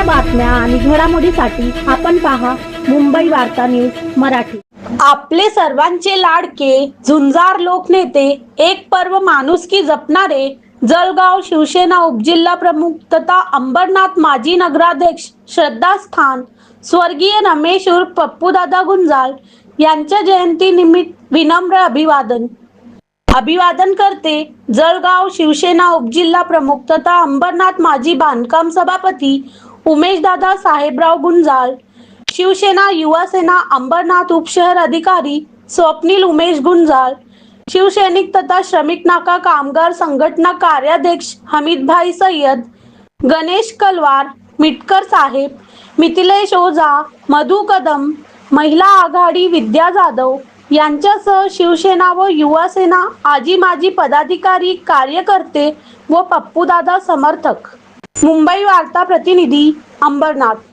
ताज्या बातम्या आणि घडामोडीसाठी आपण पहा मुंबई वार्ता न्यूज मराठी. आपले सर्वांचे लाडके झुंजार लोकनेते एक पर्व माणुसकी जपणारे जळगाव शिवसेना उपजिल्हा प्रमुख तथा अंबरनाथ माजी नगराध्यक्ष श्रद्धास्थान स्वर्गीय रमेश उर्फ पप्पूदादा गुंजाळ यांच्या जयंती निमित्त विनम्र अभिवादन. अभिवादन करते जळगाव शिवसेना उपजिल्हा प्रमुख तथा अंबरनाथ माजी बांधकाम सभापती उमेशदादा साहेबराव गुंजाळ शिवसेना युवा सेना अंबरनाथ उपशहर अधिकारी स्वप्नील उमेश गुंजाळ शिवसैनिक तथा श्रमिक नाका कामगार संघटना कार्याध्यक्ष हमीदभाई सय्यद गणेश कलवार मिटकर साहेब मिथिलेश ओझा मधु कदम महिला आघाडी विद्या जाधव यांच्यासह शिवसेना व युवा सेना आजी माजी पदाधिकारी कार्यकर्ते व पप्पूदादा समर्थक. मुंबई वार्ता प्रतिनिधी अंबरनाथ.